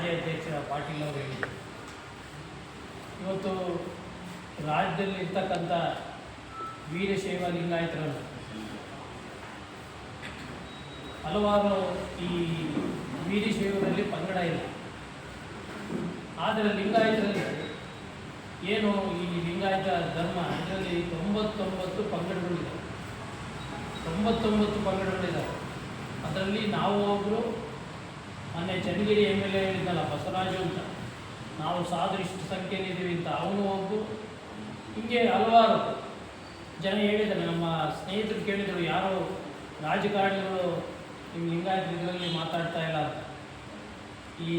ಮಾಜಿ ಅಧ್ಯಕ್ಷ ಪಾಟೀಲ್ ಅವರು ಹೇಳಿದರು. ಇವತ್ತು ರಾಜ್ಯದಲ್ಲಿ ಇರ್ತಕ್ಕಂಥ ವೀರಶೈವ ಲಿಂಗಾಯತರನ್ನು ಹಲವಾರು ಈ ವೀರಶೈವದಲ್ಲಿ ಪಂಗಡ ಇಲ್ಲ. ಆದರೆ ಲಿಂಗಾಯತರಲ್ಲಿ ಏನು ಈ ಲಿಂಗಾಯತ ಧರ್ಮ, ಇದರಲ್ಲಿ ತೊಂಬತ್ತೊಂಬತ್ತು ಪಂಗಡಗಳಿದ್ದಾವೆ ತೊಂಬತ್ತೊಂಬತ್ತು ಪಂಗಡಗಳಿದ್ದಾವೆ ಅದರಲ್ಲಿ ನಾವು ಒಬ್ಬರು ಮೊನ್ನೆ ಚನ್ನಗಿರಿ ಎಂ ಎಲ್ ಎ ಹೇಳಿದ್ದಲ್ಲ ಬಸವರಾಜು ಅಂತ. ನಾವು ಸಾದೃಷ್ಟ ಸಂಖ್ಯೆಯಲ್ಲಿದ್ದೀವಿ ಅಂತ ಅವನು ಒಬ್ಬರು. ಹೀಗೆ ಹಲವಾರು ಜನ ಹೇಳಿದ್ದಾರೆ. ನಮ್ಮ ಸ್ನೇಹಿತರು ಕೇಳಿದರು, ಯಾರು ರಾಜಕಾರಣಿಗಳು ನಿಮ್ಮ ಹಿಂಗಾಗಿ ಇದರಲ್ಲಿ ಮಾತಾಡ್ತಾ ಇಲ್ಲ ಈ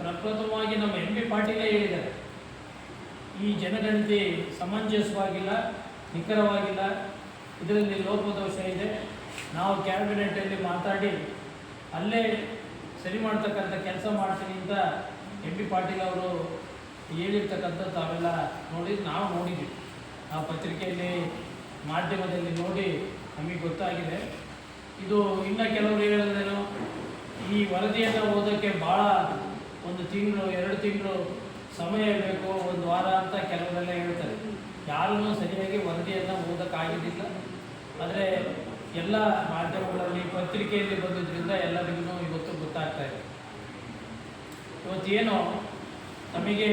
ಪ್ರಪ್ರಥಮವಾಗಿ ನಮ್ಮ ಎಂ ಬಿ ಪಾಟೀಲೇ ಹೇಳಿದ್ದಾರೆ. ಈ ಜನಗಣತಿ ಸಮಂಜಸವಾಗಿಲ್ಲ, ನಿಖರವಾಗಿಲ್ಲ. ಇದರಲ್ಲಿ ಲೋಪದೋಷ ಇದೆ. ನಾವು ಕ್ಯಾಬಿನೆಟಲ್ಲಿ ಮಾತಾಡಿ ಅಲ್ಲೇ ಸರಿ ಮಾಡ್ತಕ್ಕಂಥ ಕೆಲಸ ಮಾಡ್ತೀನಿ ಅಂತ ಎಂ ಪಿ ಪಾಟೀಲ್ ಅವರು ಹೇಳಿರ್ತಕ್ಕಂಥ ತಾವೆಲ್ಲ ನೋಡಿ, ನಾವು ನೋಡಿದ್ವಿ. ಆ ಪತ್ರಿಕೆಯಲ್ಲಿ ಮಾಧ್ಯಮದಲ್ಲಿ ನೋಡಿ ನಮಗೆ ಗೊತ್ತಾಗಿದೆ. ಇದು ಇನ್ನು ಕೆಲವರು ಹೇಳೋದೇನು ಈ ವರದಿಯನ್ನು ಓದೋಕ್ಕೆ ಭಾಳ ಒಂದು ತಿಂಗಳು, ಎರಡು ತಿಂಗಳು ಸಮಯ ಬೇಕು, ಒಂದು ವಾರ ಅಂತ ಕೆಲವರೆಲ್ಲ ಹೇಳ್ತಾರೆ. ಯಾರೂ ಸರಿಯಾಗಿ ವರದಿಯನ್ನು ಓದೋಕ್ಕಾಗಿದ್ದಿಲ್ಲ. ಆದರೆ ಎಲ್ಲ ಮಾಧ್ಯಮಗಳಲ್ಲಿ ಪತ್ರಿಕೆಯಲ್ಲಿ ಬಂದಿದ್ದರಿಂದ ಎಲ್ಲರಿಗೂ ಇವತ್ತು ಗೊತ್ತಾಗ್ತಾ ಇದೆ. ಇವತ್ತೇನು ನಮಗೆ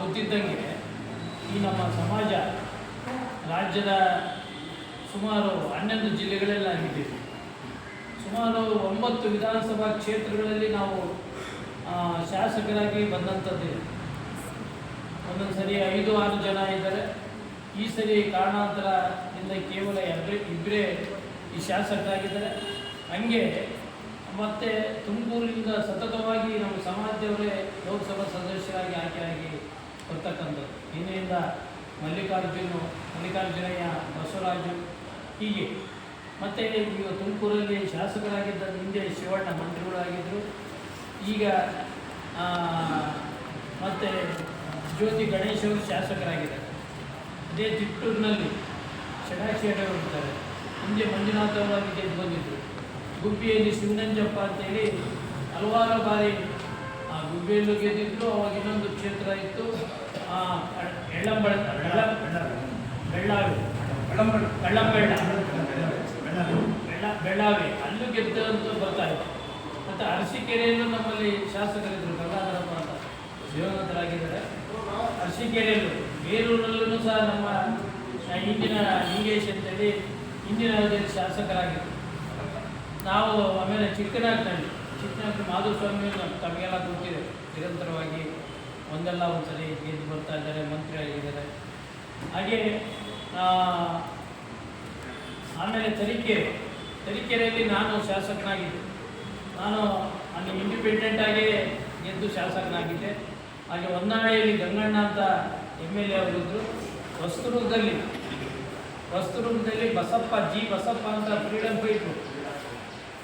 ಗೊತ್ತಿದ್ದಂಗೆ ಈ ನಮ್ಮ ಸಮಾಜ ರಾಜ್ಯದ ಸುಮಾರು ಹನ್ನೊಂದು ಜಿಲ್ಲೆಗಳಲ್ಲಿ ಆಗಿದ್ದೀವಿ ಸುಮಾರು ಒಂಬತ್ತು ವಿಧಾನಸಭಾ ಕ್ಷೇತ್ರಗಳಲ್ಲಿ ನಾವು ಶಾಸಕರಾಗಿ ಬಂದಂಥದ್ದಿದೆ ಒಂದೊಂದು ಸರಿ ಐದು, ಆರು ಜನ ಇದ್ದಾರೆ. ಈ ಸರಿ ಕಾರಣಾಂತರದಿಂದ ಕೇವಲ ಎರಡು ಇಬ್ಬರೇ ಈ ಶಾಸಕರಾಗಿದ್ದಾರೆ. ಹಂಗೆ ಮತ್ತೆ ತುಮಕೂರಿನಿಂದ ಸತತವಾಗಿ ನಮ್ಮ ಸಮಾಜದವರೇ ಲೋಕಸಭಾ ಸದಸ್ಯರಾಗಿ ಆಯ್ಕೆಯಾಗಿ ಬರ್ತಕ್ಕಂಥದ್ದು. ಹಿಂದಿನಿಂದ ಮಲ್ಲಿಕಾರ್ಜುನು ಮಲ್ಲಿಕಾರ್ಜುನಯ್ಯ, ಬಸವರಾಜು ಹೀಗೆ. ಮತ್ತು ಈಗ ತುಮಕೂರಲ್ಲಿ ಶಾಸಕರಾಗಿದ್ದ ಹಿಂದೆ ಶಿವಣ್ಣ ಮಂತ್ರಿಗಳಾಗಿದ್ದರು ಈಗ ಮತ್ತೆ ಜ್ಯೋತಿ ಗಣೇಶ್ ಅವರು ಶಾಸಕರಾಗಿದ್ದಾರೆ. ಅದೇ ಚಿತ್ತೂರಿನಲ್ಲಿ ಷಡಾಕ್ಷೇಟ ಇರ್ತಾರೆ ಹಿಂದೆ ಮಂಜುನಾಥ ಅವರಾಗಿ ಗೆದ್ದು ಬಂದಿದ್ದರು ಗುಬ್ಬಿಯಲ್ಲಿ ಶಿವನಂಜಪ್ಪ ಅಂತೇಳಿ ಹಲವಾರು ಬಾರಿ ಆ ಗುಬ್ಬಿಯಲ್ಲೂ ಗೆದ್ದಿದ್ರು ಅವಾಗ ಇನ್ನೊಂದು ಕ್ಷೇತ್ರ ಇತ್ತು ಆ, ಎಳ್ಳಂಬಳ ಬೆಳ್ಳಾವೆ. ಬೆಳ್ಳಾವಿ ಬೆಳ್ಳಂಬೆಳ್ಳ. ಬೆಳ್ಳ ಬೆಳ್ಳಾವಿ. ಅಲ್ಲೂ ಗೆದ್ದಂತೂ ಬರ್ತಾ ಇತ್ತು ಮತ್ತು ಅರಸೀಕೆರೆಯಲ್ಲೂ ನಮ್ಮಲ್ಲಿ ಶಾಸಕರಿದ್ದರು ಗಂಗಾಧರಪ್ಪ ಅಂತ. ಜೀವನಂತರಾಗಿದ್ದಾರೆ ಅರಸೀಕೆರೆಯಲ್ಲೂ. ಬೇರೂರಲ್ಲೂ ಸಹ ನಮ್ಮ ಹಿಂದಿನ ಲಿಂಗೇಶ್ ಅಂತೇಳಿ ಹಿಂದಿನ ಅವಧಿಯಲ್ಲಿ ಶಾಸಕರಾಗಿದ್ದರು. ನಾವು ಆಮೇಲೆ ಚಿಕ್ಕನಾಗ್ನಲ್ಲಿ ಚಿಕ್ಕನಾಗ್ನ ಮಾಧುಸ್ವಾಮಿ ತಮಗೆಲ್ಲ ಗೊತ್ತಿದೆ. ನಿರಂತರವಾಗಿ ಒಂದಲ್ಲ ಒಂದು ಸರಿ ಗೆದ್ದು ಬರ್ತಾ ಇದ್ದಾರೆ ಮಂತ್ರಿ ಆಗಿದ್ದಾರೆ ಹಾಗೆ ಆಮೇಲೆ ತರೀಕೆರೆ. ತರೀಕೆರೆಯಲ್ಲಿ ನಾನು ಶಾಸಕನಾಗಿದ್ದೆ. ನಾನು ಅಲ್ಲಿ ಇಂಡಿಪೆಂಡೆಂಟಾಗಿ ಗೆದ್ದು ಶಾಸಕನಾಗಿದ್ದೆ. ಹಾಗೆ ಹೊನ್ನಾಳಿಯಲ್ಲಿ ಗಂಗಣ್ಣ ಅಂತ ಎಂ ಎಲ್ ಎ ಅವರಿದ್ದರು ವಸ್ತುರೂಪದಲ್ಲಿ ವಸ್ತುರೂಪದಲ್ಲಿ ಬಸಪ್ಪ, ಜಿ ಬಸಪ್ಪ ಅಂತ ಫ್ರೀಡಮ್ ಫೈಟ್ರು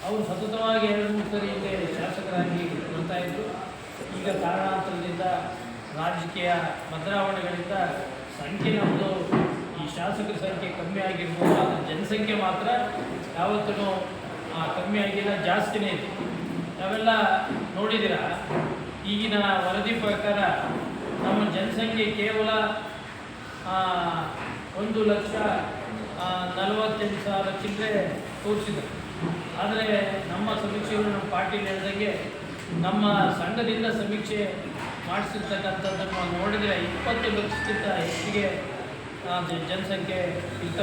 ಅವರು ಸತತವಾಗಿ ಎರಡು ಮೂರು ಸರಿ ಶಾಸಕರಾಗಿ ಬರ್ತಾ ಇದ್ರು. ಈಗ ಕಾರಣಾಂತರದಿಂದ ರಾಜಕೀಯ ಬದಲಾವಣೆಗಳಿಂದ ಸಂಖ್ಯೆ ನಮ್ಮದು ಈ ಶಾಸಕರ ಸಂಖ್ಯೆ ಕಮ್ಮಿ ಆಗಿರ್ಬೋದು. ಆದರೆ ಜನಸಂಖ್ಯೆ ಮಾತ್ರ ಯಾವತ್ತೂ ಕಮ್ಮಿ ಆಗಿಲ್ಲ, ಜಾಸ್ತಿನೇ ಇದೆ. ನಾವೆಲ್ಲ ನೋಡಿದ್ದೀರಾ, ಈಗಿನ ವರದಿ ಪ್ರಕಾರ ನಮ್ಮ ಜನಸಂಖ್ಯೆ ಕೇವಲ ಒಂದು ಲಕ್ಷ ನಲವತ್ತೆಂಟು ಸಾವಿರ ಚಿಲ್ಲರೆ ತೋರಿಸಿದೆ. ಆದರೆ ನಮ್ಮ ಸಮೀಕ್ಷೆಗಳು ನಮ್ಮ ಪಾರ್ಟಿಲಿ ಹೇಳಿದಂಗೆ ನಮ್ಮ ಸಂಘದಿಂದ ಸಮೀಕ್ಷೆ ಮಾಡಿಸಿರ್ತಕ್ಕಂಥದ್ದನ್ನು ನೋಡಿದರೆ ಇಪ್ಪತ್ತು ಲಕ್ಷಕ್ಕಿಂತ ಹೆಚ್ಚಿಗೆ ಜನಸಂಖ್ಯೆ ಇರ್ತ